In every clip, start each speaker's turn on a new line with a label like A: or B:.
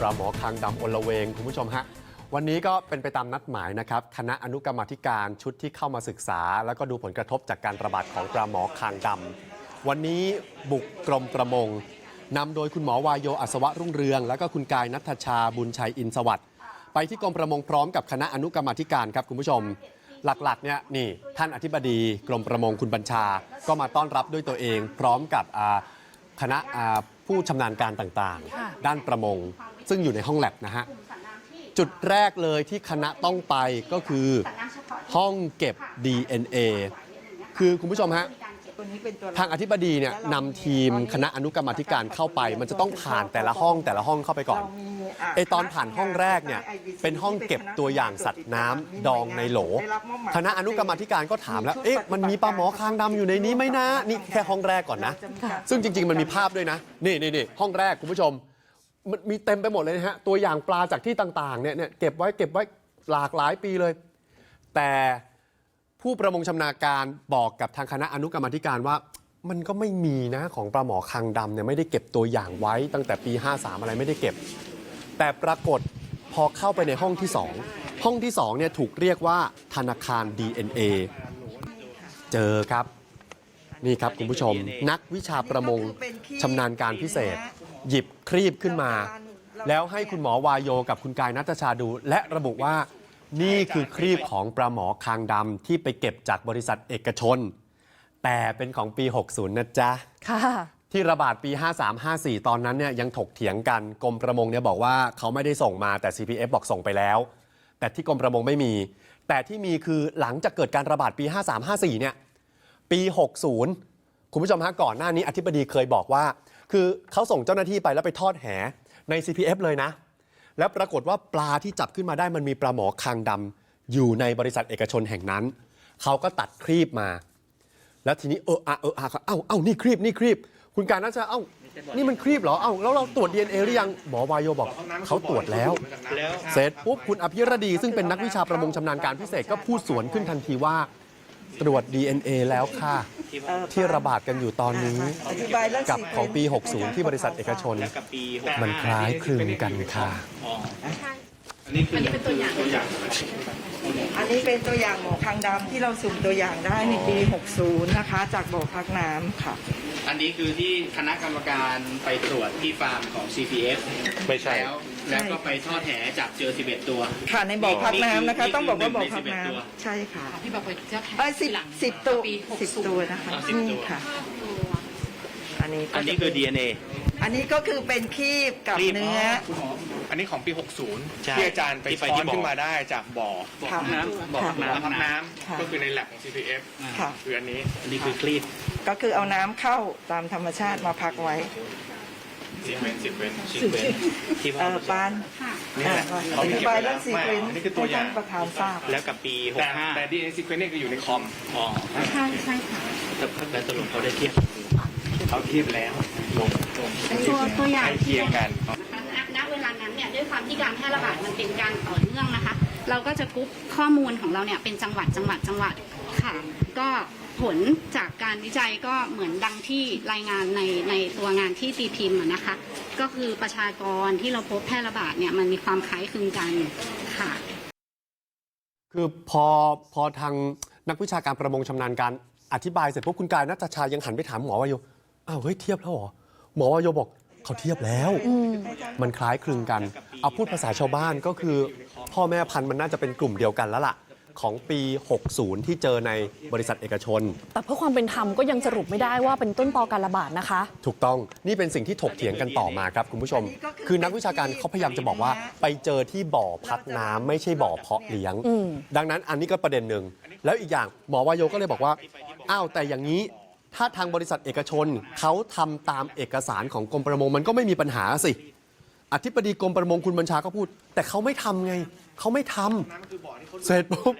A: ปลาหมอคางดำอลเวง คุณผู้ชมฮะ วันนี้ก็เป็นไปตามนัดหมายนะครับ คณะอนุกรรมาธิการชุดที่เข้ามาศึกษา แล้วก็ดูผลกระทบจากการระบาดของปลาหมอคางดำวันนี้บุกกรมประมงนำโดยคุณหมอวายโยอัศวะรุ่งเรือง แล้วก็คุณกายนัทชาบุญชัยอินสวัสดิ์ไปที่กรมประมงพร้อมกับคณะอนุกรรมาธิการครับคุณผู้ชม หลักๆเนี่ยนี่ท่านอธิบดีกรมประมงคุณบัญชา ก็มาต้อนรับด้วยตัวเอง พร้อมกับ คณะอ่าผู้ชำนาญการต่าง
B: ค่ะ
A: ๆ ด้านประมง ซึ่งอยู่ในห้องแลบนะฮะ จุดแรกเลยที่คณะต้องไปก็คือ ห้องเก็บ DNA คือคุณผู้ชมฮะ
C: ตัวนี้เป็นตัว
A: ทางอธิบดีเนี่ยนำทีมคณะอนุกรรมาธิการเข้าไป มันจะต้องผ่านแต่ละห้องแต่ละห้องเข้าไปก่อน
C: เรามีะ
A: ไอตอนผ่านห้องแรกเนี่ยเป็นห้องเก็บตัวอย่างสัตว์น้ำดองในโหล
C: ได้รับมอบหมาย
A: คณะอนุกรรมาธิการก็ถามแล้วเอ๊ะมันมีปลาหมอคางดำอยู่ในนี้ไหมนะนี่แค่ห้องแรกก่อนนะ ซึ่งจริง ๆ มันมีภาพด้วยนะนี่นี่นี่ห้องแรกคุณผู้ชม มันมีเต็มไปหมดเลยนะฮะตัวอย่างปลาจากที่ต่างๆเนี่ยเนี่ยเก็บไว้เก็บไว้หลากหลายปีเลย แต่ ผู้ประมงชำนาญการบอกกับทางคณะอนุกรรมธิการว่า มันก็ไม่มีนะของปลาหมอคางดำเนี่ยไม่ได้เก็บตัวอย่างไว้ตั้งแต่ปี 53 อะไรไม่ได้เก็บ แต่ปรากฏพอเข้าไปในห้องที่ 2 ห้องที่2เนี่ยถูกเรียกว่าธนาคาร DNA เจอครับ นี่ครับคุณผู้ชม นักวิชาประมงชำนาญการพิเศษ หยิบครีบขึ้นมา แล้วให้คุณหมอวายโยกับคุณกายนัทชาดู และระบุว่า นี่คือครีบของปลาหมอคางดำที่ไปเก็บจากบริษัทเอกชน แต่เป็นของปี 60 นะจ๊ะ
B: ค่ะ
A: ที่ระบาดปี 53-54 ตอนนั้นเนี่ยยังถกเถียงกันกรมประมงเนี่ยบอกว่าเขาไม่ได้ส่งมาแต่ CPF บอกส่งไปแล้ว แต่ที่กรมประมงไม่มี แต่ที่มีคือหลังจากเกิดการระบาดปี 53-54 เนี่ยปี 60 คุณผู้ชมฮะก่อนหน้านี้อธิบดีเคยบอกว่า คือเขาส่งเจ้าหน้าที่ไปแล้วไปทอดแหใน CPF เลยนะ แล้วปรากฏว่าปลาที่จับขึ้นมาได้มันมีปลาหมอคางดำอยู่ในบริษัทเอกชนแห่งนั้น เขาก็ตัดครีบมา แล้วทีนี้เอออะเอออะเอ้าเอ้านี่ครีบนี่ครีบ คุณการน่าจะเอ้านี่มันครีบเหรอเอ้าแล้วเราตรวจ DNA หรือยังหมอวายโยบอก เขาตรวจแล้ว เสร็จปุ๊บคุณอภิรดีซึ่งเป็นนักวิชาประมงชำนาญการพิเศษก็พูดสวนขึ้นทันทีว่า ตรวจ DNA แล้วค่ะ
C: เอ่อ
A: ที่ระบาดกันอยู่ตอนนี้
C: อธิบายเรื่อง
A: กับของปี
C: sequence
A: 60 ที่บริษัทเอกชน
D: และกับปีหก
A: มันคล้ายคลึงกันค่ะ
D: อ๋ออันนี้คือเป็นตัวอย่างตัวอย่าง
C: อันนี้เป็นตัวอย่างหมอคางดำที่เราสุ่มตัวอย่างได้ในปี 60 นะคะ จากบ่อพักน้ำค่ะ
D: อันนี้คือที่คณะกรรมการไปตรวจที่ฟาร์มของ CPF
E: ไม่ใช่
D: แล้วแล้วก็ไปทอดแหจับเจอ 11 ตัว
C: ค่ะในบ่อพักน้ำนะคะ
D: นี่คือ
C: ต้องบอกว่าบ่อ
D: หนึ่
C: พั
D: ง
C: ก
D: ใน
C: น้
D: 11ตัวำ
C: ใช่ค่ะ
F: ที่บอกไปเจ้าแขก
C: เอ้ยสิบ
F: ทีหลัง
C: สิบตัว
F: ปี
C: สิบ
F: 60
C: ตัวนะคะ
D: อ่าสิบ
C: นี่
D: ตัว
C: ค่ะ อันนี้ก็
D: อันนี้คือ DNA
C: อันนี้ก็คือเป็นคีบกับ
D: ครีบ
C: เนื้อ
E: อันนี้ของปี
D: ใช่
E: 60ที่อาจารย์ไป
D: ที่ไป
E: ช้อ
D: ที่
E: น
D: บ่อ
E: ขึ้นมาได้จากบ่อ
D: บอก
C: ค่ะ
D: น้ำบอก
C: ค่ะ
D: น้ำ
E: พักน้
C: ค่ะำ
E: ก็คือในแลบของ CPF
C: ค่ะ
E: คืออันนี้
D: อันนี้คือคลีบ
C: ก็คือเอาน้ำเข้าตามธรรมชาติมาพักไว้
E: ซีเควนซ์ซีเควนซ์
D: ซีเควนที่
C: เอ
D: ว่า
C: อปาน
E: นี่แหละ
C: อ่า
E: เขา
C: อ
E: ไม่
C: ธิ
E: เก็บบา
C: ย
E: ไว้แล้
C: เรื่อ
E: ว
C: งซี
E: ไม่
C: เควน
E: อันนี้คือตัวอย่าง
C: ประธานทราบ
D: แล้วกับปี
E: แต่แต่
D: 65
E: DNA sequence นี่คืออยู่ในคอม
D: อ๋อ
F: ใช่ใช่ค่ะ
D: แต่แล้วตกลงเขาได้เทียบ
E: เขาเทียบแล้ว ลงลง
F: ตัวตัวอย่าง
E: ใกล้เคียงกัน
G: ณณเวลานั้นเนี่ยด้วยความที่การแพร่ระบาดมันเป็นการต่อเนื่องนะคะ เราก็จะกรุ๊ปข้อมูลของเราเนี่ยเป็นจังหวัดจังหวัดจังหวัดค่ะ ก็ผลจากการวิจัยก็เหมือนดังที่รายงานในในตัวงานที่ตีพิมพ์อะนะคะ ก็คือประชากรที่เราพบแพร่ระบาดเนี่ยมันมีความคล้ายคลึงกันค่ะ
A: คือพอพอทางนักวิชาการประมงชำนาญการอธิบายเสร็จปุ๊บคุณกายนัทชายังหันไปถามหมอวายโยอ้าวเฮ้ยเทียบแล้วเหรอ หมอวายโยบอกเขาเทียบแล้ว มันคล้ายคลึงกัน เอาพูดภาษาชาวบ้านก็คือ พ่อแม่พันธุ์มันน่าจะเป็นกลุ่มเดียวกันแล้วล่ะ ของปี 60 ที่เจอในบริษัทเอกชน
B: แต่เพื่อความเป็นธรรมก็ยังสรุปไม่ได้ว่าเป็นต้นตอการระบาดนะคะ
A: ถูกต้องนี่เป็นสิ่งที่ถกเถียงกันต่อมาครับคุณผู้ชม คือนักวิชาการเขาพยายามจะบอกว่า ไปเจอที่บ่อพักน้ำไม่ใช่บ่อเพาะเลี้ยง
B: อืม
A: ดังนั้นอันนี้ก็ประเด็นหนึ่งแล้วอีกอย่างหมอวายโยก็เลยบอกว่าอ้าวแต่อย่างนี้ ถ้าทางบริษัทเอกชนเขาทำตามเอกสารของกรมประมงมันก็ไม่มีปัญหาสิ อธิบดีกรมประมงคุณบัญชาก็พูด แต่เขาไม่ทำไง เขาไม่ทำเสร็จปุ๊บ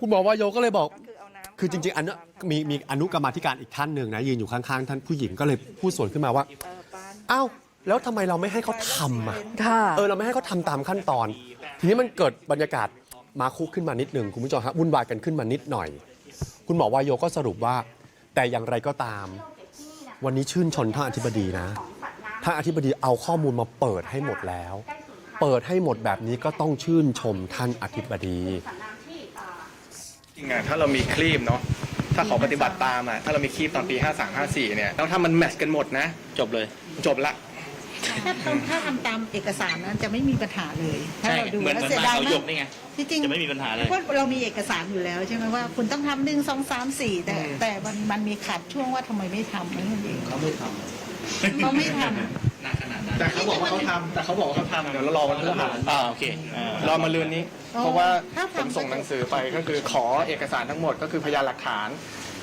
A: คุณหมอวายโยก็เลยบอก
C: คือเอาน้ำ
A: คือจริงๆอันนี้มีมีอนุกรรมาธิการอีกท่านหนึ่งนะยืนอยู่ข้างๆ ท่านผู้หญิงก็เลยพูดสวนขึ้นมาว่า
C: เออปาน
A: อ้าวแล้วทำไมเราไม่ให้เขาทำอะ
B: ค่ะ
A: เออเราไม่ให้เขาทำตามขั้นตอน ทีนี้มันเกิดบรรยากาศมาคุกขึ้นมานิดหนึ่งคุณผู้ชมฮะวุ่นวายกันขึ้นมานิดหน่อย คุณหมอวายโยก็สรุปว่า แต่อย่างไรก็ตาม วันนี้ชื่นชนท่านอธิบดีนะท่านอธิบดีเอาข้อมูลมาเปิดให้หมดแล้ว เปิดให้หมดแบบนี้ก็ต้องชื่นชมท่านอธิบดี
E: จริงอะถ้าเรามีคลีปเนาะถ้าเขาปฏิบัติตามอะถ้าเรามีคลีปตอนปี 53 54เนี่ยแล้วถ้ามันแมทช์กันหมดนะ
D: จบเลย
E: จบละ
F: ถ้าทำถ้าทำตามเอกสารนั้นจะไม่มีปัญหาเลย ถ้า
D: ใช่
F: เราดู
D: เหมือน
F: แล้ว
D: เหมือน
F: เสียดาย
D: บ้านเขา
F: มาย
D: ก
F: ก
D: นี่ไง
F: ที่จริง
D: จะไม่มีปัญหาเลย
F: เพราะเรามีเอกสารอยู่แล้วใช่ไหมว่า คุณต้องทำหนึ่งสองสามสี่แต่แต่มันมันมีขัดช่วงว่าทำไมไม่ทำนั่นเองเขาไม่ทำเขาไม่ทำ
D: หนักขนาดนั้น
E: แต่เขาบอกว่าเขาทำแต่เขาบอกว่าเขาทำเดี๋ยวเรารอวันพฤหัส
D: อ่าโอเคอ่าร
E: อมาลืนนี้
F: อ๋อ
E: เพราะว่า
F: ถ้า
E: ผม
F: ทำ
E: ส่งหนังสือไปก็คือขอเอกสารทั้งหมดก็คือพยานหลักฐาน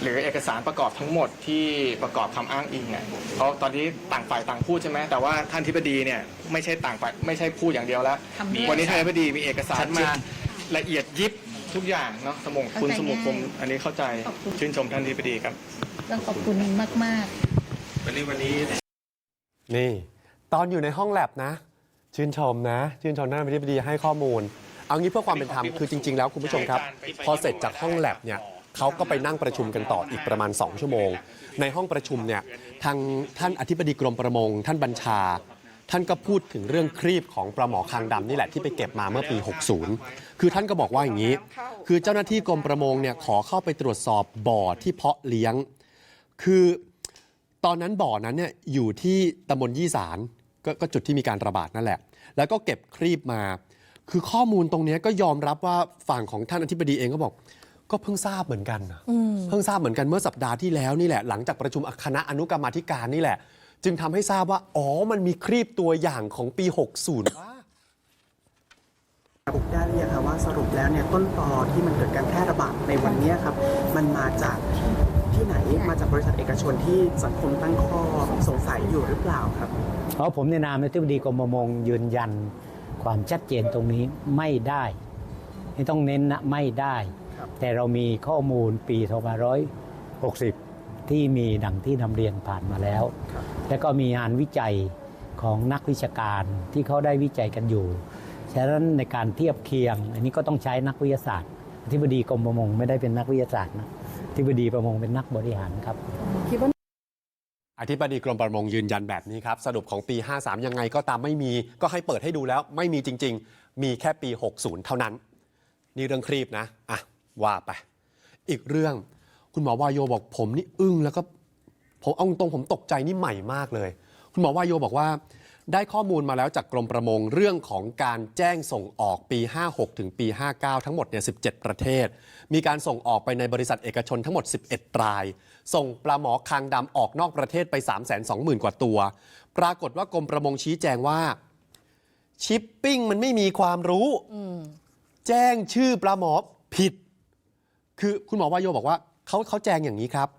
E: หรือเอกสารประกอบทั้งหมดที่ประกอบคำอ้างอิงเนี่ยเพราะตอนนี้ต่างฝ่ายต่างพูดใช่ไหมแต่ว่าท่านทิบดีเนี่ยไม่ใช่ต่างฝ่ายไม่ใช่พูดอย่างเดียวแล้ว
F: ทำด้วย
E: วันนี้ท่านทิบดีมีเอกสาร
D: ชัดเจ
E: มานละเอียดยิบทุกอย่างเนาะสมองคุณสมุคมอันนี้เข้าใจชื่นชมท่านทิบดีครับ
F: ต้องขอบคุณมาก ๆ
E: วันนี้วันนี้
A: นี่ ตอนอยู่ในห้องแลบนะ ชื่นชมนะ ชื่นชมท่านอธิบดีให้ข้อมูล เอางี้เพื่อความเป็นธรรมคือจริง ๆ แล้วคุณผู้ชมครับ พอเสร็จจากห้องแลบเนี่ย เขาก็ไปนั่งประชุมกันต่ออีกประมาณ 2 ชั่วโมง ในห้องประชุมเนี่ยทางท่านอธิบดีกรมประมง ท่านบัญชา ท่านก็พูดถึงเรื่องครีบของปลาหมอคางดำนี่แหละที่ไปเก็บมาเมื่อปี 60 คือท่านก็บอกว่าอย่างนี้ คือเจ้าหน้าที่กรมประมงเนี่ยขอเข้าไปตรวจสอบบ่อที่เพาะเลี้ยง คือตอนนั้นบ่อนั้นเนี่ยอยู่ที่ตำบลยี่สารกก็จุดที่มีการระบาดนั่นแหละ แล้วก็เก็บครีบมา คือข้อมูลตรงนี้ก็ยอมรับว่าฝั่งของท่านอธิบดีเองก็บอก ก็เพิ่งทราบเหมือนกันนะเพิ่งทราบเหมือนกันเมื่อสัปดาห์ที่แล้วนี่แหละหลังจากประชุมคณะอนุกรรมาธิการนี่แหละ จึงทำให้ทราบว่า อ๋อ มันมีครีบตัวอย่างของปี 60 ว่า
H: ระบุได้หรือยังครับว่าสรุปแล้วเนี่ยต้นตอที่มันเกิดการแพร่ระบาดในวันเนี้ยครับ มันมาจากที่ไหนมาจากบริษัทเอกชนที่สังคมตั้งข้อสงสัยอยู่หรือเปล่าครับ
I: เพราะผมในนามอธิบดีกรมประมงยืนยันความชัดเจนตรงนี้ไม่ได้ นี่ต้องเน้นนะไม่ได้
H: ครับ
I: แต่เรามีข้อมูลปี2560 ที่มีดังที่นำเรียนผ่านมาแล้ว
H: ครับ
I: แล้วก็มีงานวิจัยของนักวิชาการที่เขาได้วิจัยกันอยู่ฉะนั้นในการเทียบเคียง อันนี้ก็ต้องใช้นักวิทยาศาสตร์อธิบดีกรมประมงไม่ได้เป็นนักวิทยาศาสตร์นะอธิบดีประมงเป็นนักบริหารครับ
A: อธิบดีกรมประมงยืนยันแบบนี้ครับ สรุปของปี 53 ยังไงก็ตามไม่มี ก็ให้เปิดให้ดูแล้วไม่มีจริง ๆ มีแค่ปี 60 เท่านั้น นี่เรื่องครีบนะอะว่าไป อีกเรื่องคุณหมอวายโยบอกผมนี่อึ้งแล้วก็ผมเอาตรงผมตกใจนี่ใหม่มากเลย คุณหมอวายโยบอกว่า ได้ข้อมูลมาแล้วจากกรมประมงเรื่องของการแจ้งส่งออกปี 56 ถึงปี 59 ทั้งหมดเนี่ย17 ประเทศ มีการส่งออกไปในบริษัทเอกชนทั้งหมด 11 ราย ส่งปลาหมอคางดำออกนอกประเทศไป 320,000 กว่าตัว ปรากฏว่ากรมประมงชี้แจงว่า ชิปปิ้งมันไม่มีความรู้ แจ้งชื่อปลาหมอผิด คือคุณหมอวายโยบอกว่าเขาเขาแจ้งอย่างนี้ครับ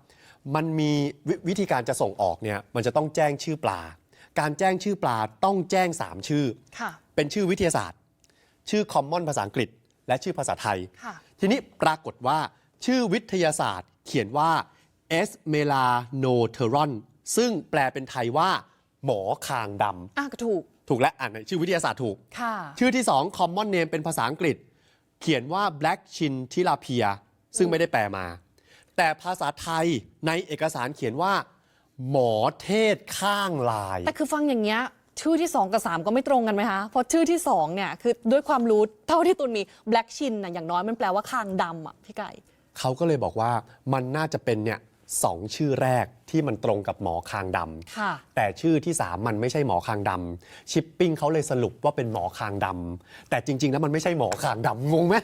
A: มันมีววิธีการจะส่งออกเนี่ยมันจะต้องแจ้งชื่อปลา การแจ้งชื่อปลาต้องแจ้ง 3 ชื่อ
B: ค่ะ
A: เป็นชื่อวิทยาศาสตร์ ชื่อคอมมอนภาษาอังกฤษ และชื่อภาษาไทย
B: ค่ะ
A: ทีนี้ปรากฏว่าชื่อวิทยาศาสตร์เขียนว่า S m e l a n o t e r o n ซึ่งแปลเป็นไทยว่า หมอคางด
B: อะก็ถูกำ
A: ถูกและอ่านชื่อวิทยาศาสตร์ถูก
B: ค่ะ
A: ชื่อที่ 2 common name เป็นภาษาอังกฤษ เขียนว่า black chin tilapia ซึ่งไม่ได้แปลมา แต่ภาษาไทยในเอกสารเขียนว่า หมอเทศข้างลาย
B: แต่คือฟังอย่างเงี้ยชื่อที่ 2 กับ 3 ก็ไม่ตรงกันไหมคะ เพราะชื่อที่ 2 เนี่ย คือด้วยความรู้เท่าที่ตุนมี black chin น่ะอย่างน้อยมันแปลว่าคางดำอะพี่ไก่
A: เขาก็เลยบอกว่ามันน่าจะเป็นเนี่ย สองชื่อแรกที่มันตรงกับหมอคางดำ
B: ค่ะ
A: แต่ชื่อที่ 3 มันไม่ใช่หมอคางดำชิปปิ้งเขาเลยสรุปว่าเป็นหมอคางดำแต่จริง ๆ แล้วมันไม่ใช่หมอคางดำงงไหม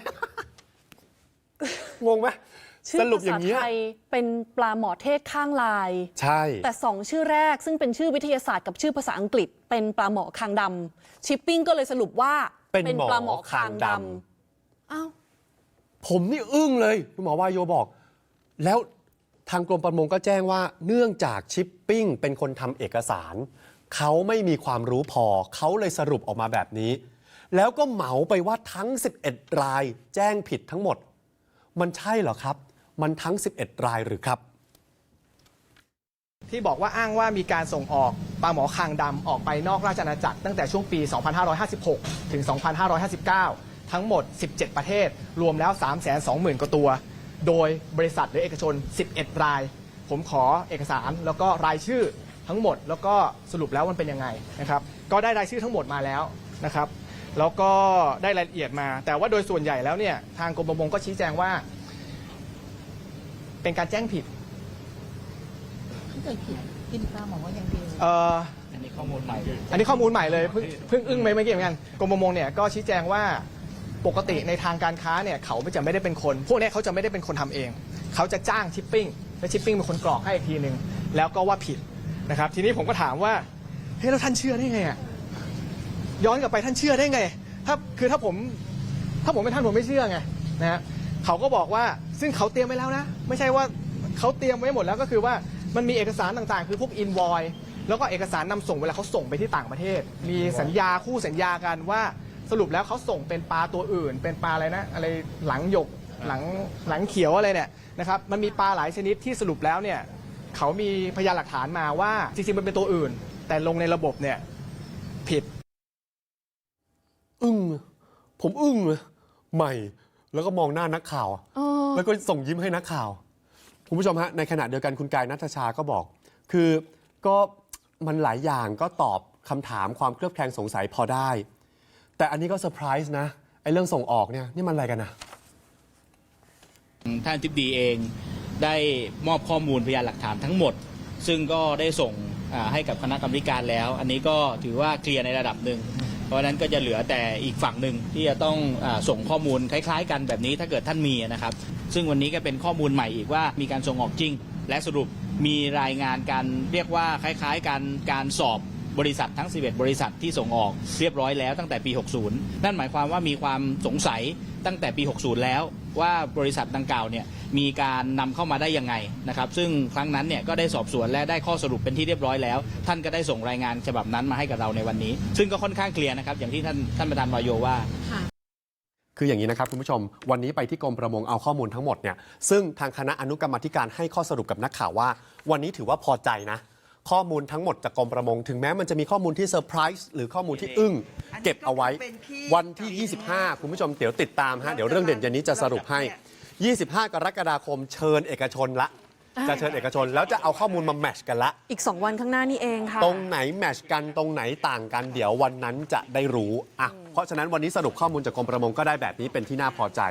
A: งงไหม
B: ชื่อ
A: สรุป
B: ภา
A: อย่า
B: ษาง
A: นี้ย
B: ไทยเป็นปลาหมอเทศข้างลาย
A: ใช่
B: แต่2ชื่อแรกซึ่งเป็นชื่อวิทยาศาสตร์กับชื่อภาษาอังกฤษ เป็นปลาหมอคางดำชิปปิ้งก็เลยสรุปว่า
A: เป็นหมอ
B: ปลาหมอคางด
A: คางดำ
B: อ้าว
A: ผมนี่อึ้งเลยคุณหมอวายโยบอก แล้ว ทางกรมประมงก็แจ้งว่าเนื่องจากชิปปิ้งเป็นคนทำเอกสาร เขาไม่มีความรู้พอ เขาเลยสรุปออกมาแบบนี้ แล้วก็เหมาไปว่าทั้ง 11 รายแจ้งผิดทั้งหมด มันใช่เหรอครับ มันทั้ง 11 รายหรือครับ
J: ที่บอกว่าอ้างว่ามีการส่งออกปลาหมอคางดำออกไปนอกราชอาณาจักรตั้งแต่ช่วงปี 2556 ถึง 2559 ทั้งหมด 17 ประเทศ รวมแล้ว 320,000 กว่าตัว โดยบริษัทหรือเอกชน 11 ราย ผมขอเอกสารแล้วก็รายชื่อทั้งหมด แล้วก็สรุปแล้วมันเป็นยังไงนะครับ ก็ได้รายชื่อทั้งหมดมาแล้วนะครับ แล้วก็ได้รายละเอียดมา แต่ว่าโดยส่วนใหญ่แล้วเนี่ยทางกรมประมงก็ชี้แจงว่า เป็นการแจ้งผิด
F: ไม่เคยผิดกินปลาหมออย่างเดียว
J: เอ่อ
D: อันนี้ข้อมูลใหม่
J: อันนี้ข้อมูลใหม่เลยเพิ่งเพิ่งอึ้งไปเมื่อกี้เหมือนกันกรมประมงเนี่ยก็ชี้แจงว่า ปกติในทางการค้าเนี่ยเขาไม่จะไม่ได้เป็นคน พวกนี้เขาจะไม่ได้เป็นคนทำเอง เขาจะจ้างชิปปิ้งและชิปปิ้งเป็นคนกรอกให้อีกทีหนึ่งแล้วก็ว่าผิดนะครับ ทีนี้ผมก็ถามว่าเฮ้ยแล้วท่านเชื่อได้ไงย้อนกลับไปท่านเชื่อได้ไง ถ้าคือถ้าผมถ้าผมเป็นท่านผมไม่เชื่อไงนะฮะเขาก็บอกว่าซึ่งเขาเตรียมไว้แล้วนะ ไม่ใช่ว่าเขาเตรียมไว้หมดแล้วก็คือว่ามันมีเอกสารต่างๆ คือพวกอินวอยแล้วก็เอกสารนำส่งเวลาเขาส่งไปที่ต่างประเทศ มีสัญญาคู่สัญญากันว่า สรุปแล้วเขาส่งเป็นปลาตัวอื่น เป็นปลาอะไรนะอะไรหลังหยกหลังหลังเขียวอะไรเนี่ยนะครับมันมีปลาหลายชนิดที่สรุปแล้วเนี่ยเขามีพยานหลักฐานมาว่าจริงๆมันเป็นตัวอื่น แต่ลงในระบบเนี่ยผิด
A: อึ้งผมอึ้งเลยใหม่ แล้วก็มองหน้านักข่าวอะ
B: เออ
A: แล้วก็ส่งยิ้มให้นักข่าว คุณผู้ชมฮะในขณะเดียวกันคุณกายนัทชาก็บอก คือก็มันหลายอย่างก็ตอบคำถามความเคลือบแคลงสงสัยพอได้ แต่อันนี้ก็เซอร์ไพรส์นะไอ้เรื่องส่งออกเนี่ยนี่มันอะไรกันนะ
D: ท่านทิบดีเองได้มอบข้อมูลพยานหลักฐานทั้งหมด ซึ่งก็ได้ส่งอ่าให้กับคณะกรรมการแล้ว อันนี้ก็ถือว่าเคลียร์ในระดับหนึ่งเพราะฉะนั้นก็จะเหลือแต่อีกฝั่งหนึ่งที่จะต้องอาส่งข้อมูลคล้ายๆ กันแบบนี้ถ้าเกิดท่านมีนะครับ ซึ่งวันนี้ก็เป็นข้อมูลใหม่อีกว่ามีการส่งออกจริง และสรุปมีรายงานการเรียกว่าคล้ายๆ การการสอบ บริษัททั้ง 11 บริษัทที่ส่งออกเรียบร้อยแล้วตั้งแต่ปี 60 นั่นหมายความว่ามีความสงสัยตั้งแต่ปี 60 แล้ว ว่าบริษัทดังกล่าวเนี่ยมีการนำเข้ามาได้ยังไงนะครับ ซึ่งครั้งนั้นเนี่ยก็ได้สอบสวนและได้ข้อสรุปเป็นที่เรียบร้อยแล้ว ท่านก็ได้ส่งรายงานฉบับนั้นมาให้กับเราในวันนี้ ซึ่งก็ค่อนข้างเคลียร์นะครับอย่างที่ท่านท่านประธานวายโยว่า
A: คืออย่างนี้นะครับคุณผู้ชมวันนี้ไปที่กรมประมงเอาข้อมูลทั้งหมดเนี่ยซึ่งทางคณะอนุกรรมาธิการให้ข้อสรุปกับนักข่าวว่า วันนี้ถือว่าพอใจนะ ข้อมูลทั้งหมดจากกรมประมง ถึงแม้มันจะมีข้อมูลที่เซอร์ไพรส์หรือข้อมูลที่อึ้ง
C: อันนี้
A: เก็บเอาไว้
C: ก็เป็นที่
A: วันที่ 25 คุณผู้ชมเดี๋ยวติดตามฮะเดี๋ยวเรื่องเด่นเย็นนี้จะสรุปให้ 25 กรกฎาคมเชิญเอกชนละ จะเชิญเอกชนแล้วจะเอาข้อมูลมาแมทชกันละ
B: อีก 2 วันข้างหน้านี่เองค่ะ
A: ตรงไหนแมทชกันตรงไหนต่างกันเดี๋ยววันนั้นจะได้รู้อะเพราะฉะนั้นวันนี้สรุปข้อมูลจากกรมประมงก็ได้แบบนี้เป็นที่น่าพอใจ